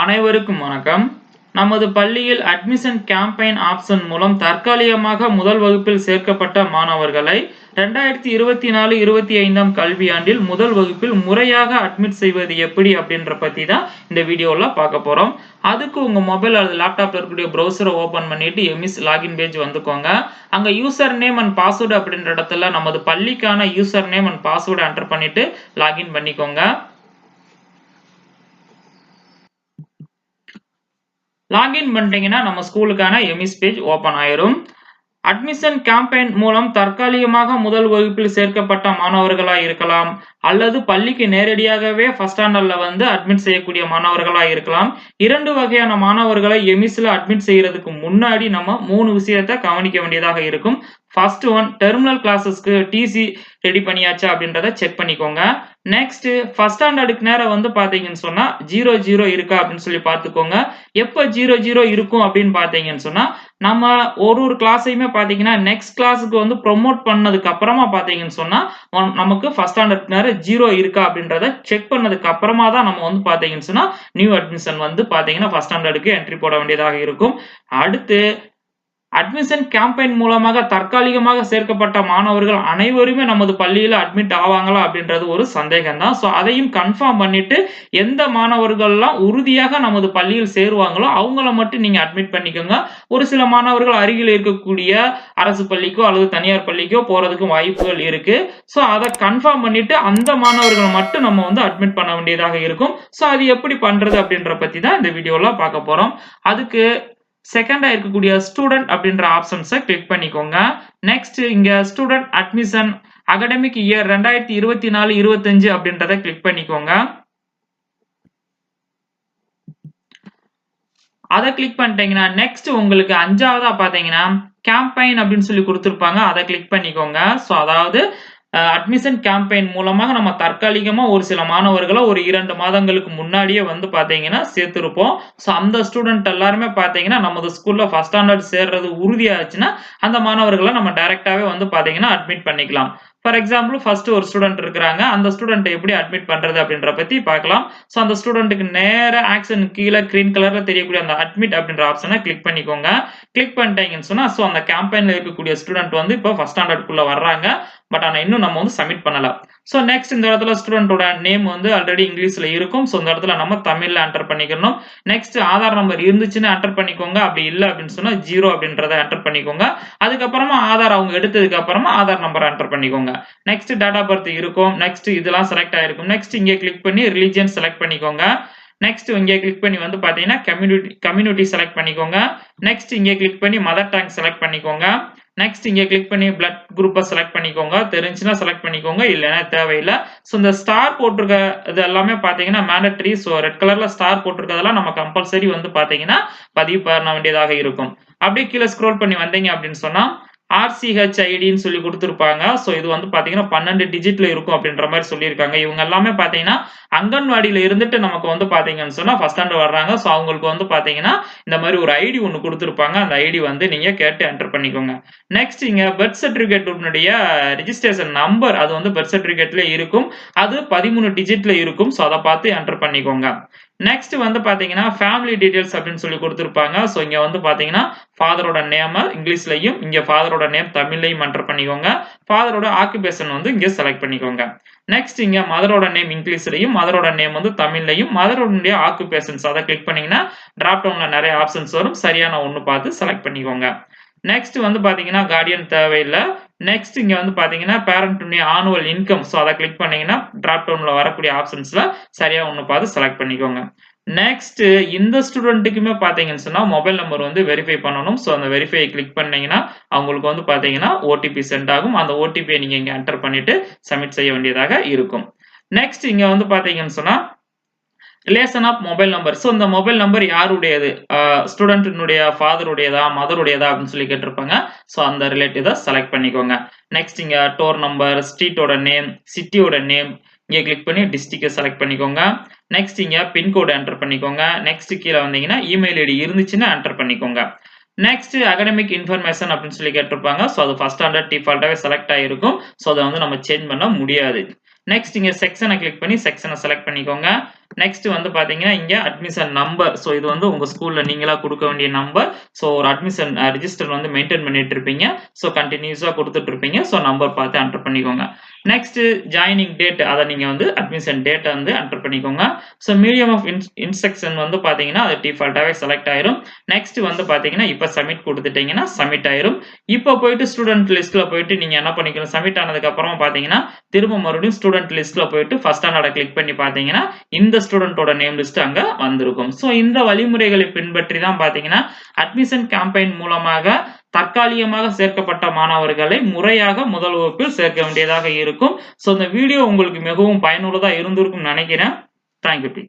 அனைவருக்கும் வணக்கம். நமது பள்ளியில் அட்மிஷன் கேம்பெயின் ஆப்ஷன் மூலம் தற்காலிகமாக முதல் வகுப்பில் சேர்க்கப்பட்ட மாணவர்களை ரெண்டாயிரத்தி இருபத்தி நாலு இருபத்தி ஐந்தாம் கல்வியாண்டில் முதல் வகுப்பில் முறையாக அட்மிட் செய்வது எப்படி அப்படின்ற பற்றி தான் இந்த வீடியோவில் பார்க்க போகிறோம் அதுக்கு உங்கள் மொபைல் அல்லது லேப்டாப்பில் இருக்கக்கூடிய ப்ரௌசரை ஓப்பன் பண்ணிட்டு எம்இஸ் லாகின் பேஜ் வந்துக்கோங்க. அங்கே யூசர் நேம் அண்ட் பாஸ்வேர்டு அப்படின்ற இடத்துல நமது பள்ளிக்கான user name and password enter பண்ணிட்டு லாகின் பண்ணிக்கோங்க. லாகின் பண்ணிட்டீங்கன்னா நம்ம ஸ்கூலுக்கான எம்இஸ் பேஜ் ஓப்பன் ஆயிரும். அட்மிஷன் கேம்பெயின் மூலம் தற்காலிகமாக முதல் வகுப்பில் சேர்க்கப்பட்ட மாணவர்களாக இருக்கலாம். அல்லது பள்ளிக்கு நேரடியாகவே ஃபர்ஸ்ட் ஸ்டாண்டர்ட்ல வந்து அட்மிட் செய்யக்கூடிய மாணவர்களாக இருக்கலாம். இரண்டு வகையான மாணவர்களை எமிஸ்ல அட்மிட் செய்யறதுக்கு முன்னாடி நம்ம மூணு விஷயத்த கவனிக்க வேண்டியதாக இருக்கும். ஃபர்ஸ்ட் ஒன் டெர்மினல் கிளாஸஸ்க்கு டிசி ரெடி பண்ணியாச்சா அப்படின்றத செக் பண்ணிக்கோங்க. நெக்ஸ்ட் ஃபர்ஸ்ட் ஸ்டாண்டர்டுக்கு நேரம் வந்து பாத்தீங்கன்னு சொன்னா ஜீரோ ஜீரோ இருக்கா அப்படின்னு சொல்லி பார்த்துக்கோங்க. எப்போ ஜீரோ ஜீரோ இருக்கும் அப்படின்னு பார்த்தீங்கன்னு சொன்னா நம்ம ஒரு ஒரு கிளாஸையுமே பார்த்தீங்கன்னா நெக்ஸ்ட் கிளாஸுக்கு வந்து ப்ரொமோட் பண்ணதுக்கு அப்புறமா பார்த்தீங்கன்னு சொன்னா ஒன்- நமக்கு ஃபர்ஸ்ட் ஸ்டாண்டர்ட் நேரம் ஜீரோ இருக்கா அப்படின்றத செக் பண்ணதுக்கு அப்புறமா தான் நம்ம வந்து பார்த்தீங்கன்னு சொன்னா நியூ அட்மிஷன் வந்து பார்த்தீங்கன்னா ஃபர்ஸ்ட் ஸ்டாண்டர்டுக்கு என்ட்ரி போட வேண்டியதாக இருக்கும். அடுத்து அட்மிஷன் கேம்பெயின் மூலமாக தற்காலிகமாக சேர்க்கப்பட்ட மாணவர்கள் அனைவருமே நமது பள்ளியில் அட்மிட் ஆவாங்களா அப்படின்றது ஒரு சந்தேகம் தான் ஸோ அதையும் கன்ஃபார்ம் பண்ணிட்டு எந்த மாணவர்கள்லாம் உறுதியாக நமது பள்ளியில் சேருவாங்களோ அவங்கள மட்டும் நீங்கள் அட்மிட் பண்ணிக்கோங்க. ஒரு சில மாணவர்கள் அருகில் இருக்கக்கூடிய அரசு பள்ளிக்கோ அல்லது தனியார் பள்ளிக்கோ போகிறதுக்கு வாய்ப்புகள் இருக்கு. ஸோ அதை கன்ஃபார்ம் பண்ணிட்டு அந்த மாணவர்களை மட்டும் நம்ம வந்து அட்மிட் பண்ண வேண்டியதாக இருக்கும். ஸோ அது எப்படி பண்ணுறது அப்படின்ற பற்றி தான் இந்த வீடியோவில் பார்க்க போகிறோம் அதுக்கு செகண்டா இருக்கக்கூடிய ஸ்டூடெண்ட் அப்படின்ற ஆப்ஷன்ஸை கிளிக் பண்ணிக்கோங்க. நெக்ஸ்ட் இங்க ஸ்டூடெண்ட் அட்மிஷன் அகடமிக் இயர் ரெண்டாயிரத்தி இருபத்தி நாலு இருபத்தஞ்சு அப்படின்றத கிளிக் பண்ணிக்கோங்க. அதை கிளிக் பண்ணிட்டீங்கன்னா நெக்ஸ்ட் உங்களுக்கு அஞ்சாவதா பாத்தீங்கன்னா கேம்பெயின் அப்படின்னு சொல்லி கொடுத்துருப்பாங்க. அதை கிளிக் பண்ணிக்கோங்க. ஸோ அதாவது அட்மிஷன் கேம்பெயின் மூலமாக நம்ம தற்காலிகமாக ஒரு சில மாணவர்களை ஒரு இரண்டு மாதங்களுக்கு முன்னாடியே வந்து பார்த்தீங்கன்னா சேர்த்துருப்போம். ஸோ அந்த ஸ்டூடெண்ட் எல்லாருமே பார்த்தீங்கன்னா நமது ஸ்கூலில் ஃபஸ்ட் ஸ்டாண்டர்ட் சேர்றது உறுதியாச்சுன்னா அந்த மாணவர்களை நம்ம டைரெக்டாகவே வந்து பார்த்தீங்கன்னா அட்மிட் பண்ணிக்கலாம். ஃபார் எக்ஸாம்பிள் ஃபர்ஸ்ட் ஒரு ஸ்டூடெண்ட் இருக்கிறாங்க. அந்த ஸ்டூடெண்ட் எப்படி அட்மிட் பண்ணுறது அப்படின்ற பற்றி பார்க்கலாம். ஸோ அந்த ஸ்டூடெண்ட்டுக்கு நேர ஆக்ஷன் கீழே க்ரீன் கலரில் தெரியக்கூடிய அந்த அட்மிட் அப்படின்ற ஆப்ஷனை கிளிக் பண்ணிக்கோங்க. கிளிக் பண்ணிட்டீங்கன்னு சொன்னால் ஸோ அந்த கேம்பெயினில் இருக்கக்கூடிய ஸ்டூடெண்ட் வந்து இப்போ ஃபர்ஸ்ட் ஸ்டாண்டர்டுக்குள்ளே வர்றாங்க. பட் ஆனால் இன்னும் நம்ம வந்து சப்மிட் பண்ணலாம் ஸோ நெக்ஸ்ட் இந்த இடத்துல ஸ்டூடெண்டோட நேம் வந்து ஆல்ரெடி இங்கிலீஷில் இருக்கும். ஸோ இந்த இடத்துல நம்ம தமிழில் என்டர் பண்ணிக்கணும். நெக்ஸ்ட் ஆதார் நம்பர் இருந்துச்சுன்னு என்டர் பண்ணிக்கோங்க. அப்படி இல்லை அப்படின்னு சொன்னால் ஜீரோ அப்படின்றத என்டர் பண்ணிக்கோங்க. அதுக்கப்புறமா ஆதார் அவங்க எடுத்ததுக்கு அப்புறமா ஆதார் நம்பர் என்டர் பண்ணிக்கோங்க. நெக்ஸ்ட் டேட் ஆஃப் பர்த் இருக்கும். நெக்ஸ்ட் இதெல்லாம் செலக்ட் ஆயிருக்கும். நெக்ஸ்ட் இங்கே கிளிக் பண்ணி ரிலீஜியன் செலக்ட் பண்ணிக்கோங்க. நெக்ஸ்ட் இங்கே கிளிக் பண்ணி வந்து பார்த்தீங்கன்னா கம்யூனிட்டி கம்யூனிட்டி செலக்ட் பண்ணிக்கோங்க. நெக்ஸ்ட் இங்கே கிளிக் பண்ணி மதர் டங் செலக்ட் பண்ணிக்கோங்க. நெக்ஸ்ட் இங்கே கிளிக் பண்ணி பிளட் குரூப்பை செலக்ட் பண்ணிக்கோங்க. தெரிஞ்சுன்னா செலக்ட் பண்ணிக்கோங்க. இல்லைன்னா தேவையில்லை. ஸோ இந்த ஸ்டார் போட்டிருக்க இது எல்லாமே பார்த்தீங்கன்னா மேண்டட்ரி ஸோ ரெட் கலர்ல ஸ்டார் போட்டிருக்கதெல்லாம் நம்ம கம்பல்சரி வந்து பார்த்தீங்கன்னா பதிவு பண்ண வேண்டியதாக இருக்கும். அப்படியே கீழே ஸ்க்ரோல் பண்ணி வந்தீங்க அப்படின்னு சொன்னா ஆர்சிஹெச் ஐடின்னு சொல்லி கொடுத்துருப்பாங்க. ஸோ இது வந்து பார்த்தீங்கன்னா பன்னெண்டு டிஜிட்ல இருக்கும் அப்படின்ற மாதிரி சொல்லியிருக்காங்க. இவங்க எல்லாமே பார்த்தீங்கன்னா அங்கன்வாடியில் இருந்துட்டு நமக்கு வந்து பார்த்தீங்கன்னு சொன்னால் ஃபஸ்ட் ஸ்டாண்டர்ட் வர்றாங்க. ஸோ அவங்களுக்கு வந்து பார்த்தீங்கன்னா இந்த மாதிரி ஒரு ஐடி ஒன்று கொடுத்துருப்பாங்க. அந்த ஐடி வந்து நீங்கள் கேட்டு என்டர் பண்ணிக்கோங்க. நெக்ஸ்ட் இங்கே பர்த் சர்டிபிகேட் ரிஜிஸ்ட்ரேஷன் நம்பர் அது வந்து பர்த் சர்டிஃபிகேட்லேயே இருக்கும். அது பதிமூணு டிஜிட்ல இருக்கும். ஸோ அதை பார்த்து என்டர் பண்ணிக்கோங்க. நெக்ஸ்ட் வந்து பாத்தீங்கன்னா ஃபேமிலி டீடைல்ஸ் அப்படின்னு சொல்லி கொடுத்துருப்பாங்க. ஸோ இங்க வந்து பாத்தீங்கன்னா ஃபாதரோட நேம் இங்கிலீஷ்லையும் இங்க ஃபாதரோட நேம் தமிழ்லையும் என்டர் பண்ணிக்கோங்க. ஃபாதரோட ஆக்குபேஷன் வந்து இங்க செலக்ட் பண்ணிக்கோங்க. நெக்ஸ்ட் இங்க மதரோட நேம் இங்கிலீஷ்லையும் மதரோட நேம் வந்து தமிழ்லையும் மதரோடைய ஆக்குபேஷன்ஸ் அதை கிளிக் பண்ணீங்கன்னா டிராப் டவுன்ல நிறைய ஆப்ஷன்ஸ் வரும். சரியான ஒன்று பார்த்து செலக்ட் பண்ணிக்கோங்க. நெக்ஸ்ட் வந்து பாத்தீங்கன்னா கார்டியன் தேவையில்லை. நெக்ஸ்ட் இங்க வந்து பாத்தீங்கன்னா பேரண்ட்டுடைய ஆனுவல் இன்கம் ஸோ அதை கிளிக் பண்ணீங்கன்னா டிராப் டவுன்ல வரக்கூடிய ஆப்ஷன்ஸ்ல சரியா ஒன்று பார்த்து செலக்ட் பண்ணிக்கோங்க. நெக்ஸ்ட் இந்த ஸ்டூடெண்ட்டுக்குமே பாத்தீங்கன்னு சொன்னா மொபைல் நம்பர் வந்து வெரிஃபை பண்ணணும். ஸோ அந்த வெரிஃபை கிளிக் பண்ணீங்கன்னா அவங்களுக்கு வந்து பாத்தீங்கன்னா ஓடிபி சென்ட் ஆகும். அந்த ஓடிபியை நீங்க இங்க என்டர் பண்ணிட்டு சப்மிட் செய்ய வேண்டியதாக இருக்கும். நெக்ஸ்ட் இங்க வந்து பாத்தீங்கன்னு சொன்னா relation of mobile number so இந்த மொபைல் நம்பர் யாருடையது? ஸ்டூடெண்ட்டினுடைய ஃபாதருடையதா மதருடையதா அப்படின்னு சொல்லி கேட்டிருப்பாங்க. ஸோ அந்த ரிலேட்டிவ் செலக்ட் பண்ணிக்கோங்க. நெக்ஸ்ட் இங்கே டோர் நம்பர் ஸ்ட்ரீட்டோட நேம் சிட்டியோட நேம் இங்கே கிளிக் பண்ணி டிஸ்ட்ரிக்டை செலக்ட் பண்ணிக்கோங்க. நெக்ஸ்ட் இங்கே பின்கோடு என்டர் பண்ணிக்கோங்க. நெக்ஸ்ட் கீழே வந்தீங்கன்னா இமெயில் ஐடி இருந்துச்சுன்னா என்டர் பண்ணிக்கோங்க. நெக்ஸ்ட் அகடமிக் இன்ஃபர்மேஷன் அப்படின்னு சொல்லி கேட்டிருப்பாங்க. ஸோ அது ஃபர்ஸ்ட் ஸ்டாண்டர்ட் டிஃபால்ட்டாகவே செலக்ட் ஆகிருக்கும் ஸோ அதை வந்து நம்ம சேஞ்ச் பண்ண முடியாது. நெக்ஸ்ட் இங்கே செக்ஷனை கிளிக் பண்ணி செக்ஷனை செலக்ட் பண்ணிக்கோங்க. நெக்ஸ்ட் வந்து பாத்தீங்கன்னா இங்க அட்மிஷன் நம்பர். ஸோ இது வந்து உங்க ஸ்கூல்ல நீங்களா கொடுக்க வேண்டிய நம்பர். ஸோ ஒரு அட்மிஷன் ரிஜிஸ்டர் வந்து மெயின்டைன் பண்ணிட்டு இருப்பீங்க. ஸோ கண்டினியூஸா கொடுத்துட்டு இருப்பீங்க. ஸோ நம்பர் பார்த்து என்டர் பண்ணிக்கோங்க. நெக்ஸ்ட் ஜாயினிங் டேட் அதை நீங்க வந்து அட்மிஷன் டேட்டை வந்து என்டர் பண்ணிக்கோங்க. So medium of ins instruction வந்து பாத்தீங்கன்னா அது டிஃபால்ட்டாவே செலக்ட் ஆயிரும். நெக்ஸ்ட் வந்து பாத்தீங்கன்னா இப்ப சப்மிட் குடுத்துட்டீங்கன்னா சப்மிட் ஆயிரும். இப்போ போயிட்டு ஸ்டூடண்ட் லிஸ்ட்ல போயிட்டு நீங்க என்ன பண்ணிக்கணும், சப்மிட் ஆனதுக்கு அப்புறமா பாத்தீங்கன்னா திரும்ப மறுபடியும் ஸ்டூடெண்ட் லிஸ்ட்ல போயிட்டு ஃபர்ஸ்ட் ஸ்டாண்டர்டை கிளிக் பண்ணி பார்த்தீங்கன்னா, இந்த ஸ்டூடண்ட்டோட நேம் லிஸ்ட் அங்க வந்திருக்கும். ஸோ இந்த வழிமுறைகளை பின்பற்றி தான் பார்த்தீங்கன்னா, அட்மிஷன் கேம்பெயின் மூலமாக தற்காலிகமாக சேர்க்கப்பட்ட மாணவர்களை முறையாக முதல் வகுப்பில் சேர்க்க வேண்டியதாக இருக்கும். ஸோ இந்த வீடியோ உங்களுக்கு மிகவும் பயனுள்ளதா இருந்திருக்கும்னு நினைக்கிறேன் தேங்க் யூ டீச்சர்.